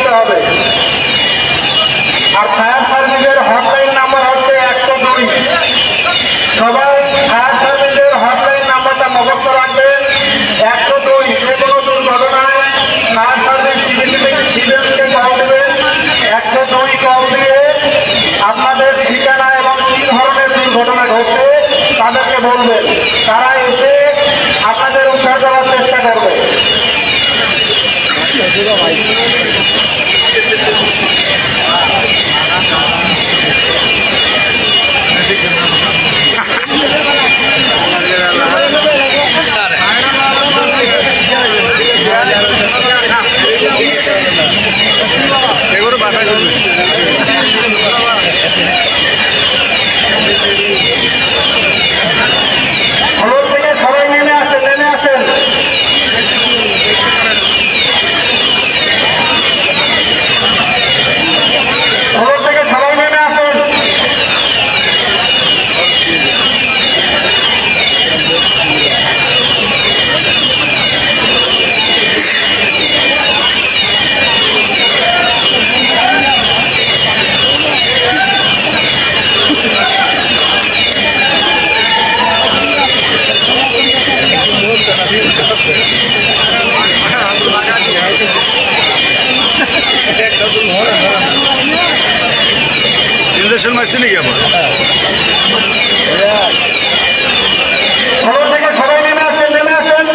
করতে হবে। আর ফায়ার সার্ভিসের হটলাইন নাম্বার হচ্ছে একশো দুই। সবাই ফায়ার সার্ভিসের হটলাইন নাম্বারটা মুখস্থ রাখবেন। একশো দুই, যে কোনো দুর্ঘটনায় ফায়ার সার্ভিস সিভিলকে কল দেবেন। একশো দুই কল দিয়ে আপনাদের ঠিকানা এবং কী ধরনের দুর্ঘটনা ঘটছে তাদেরকে বলবেন। তারা এসে আপনাদের উদ্ধার করার চেষ্টা করবে। এগুলো বাসা করবে ফ্লোর থেকে সবাই নেমে আসেন নেমে আসেন ফ্লোর থেকে সবাই নেমে আসেন ইঞ্জেকশন মারছি নাকি আবার? সবাই নেমে আসেন নেমে আসেন।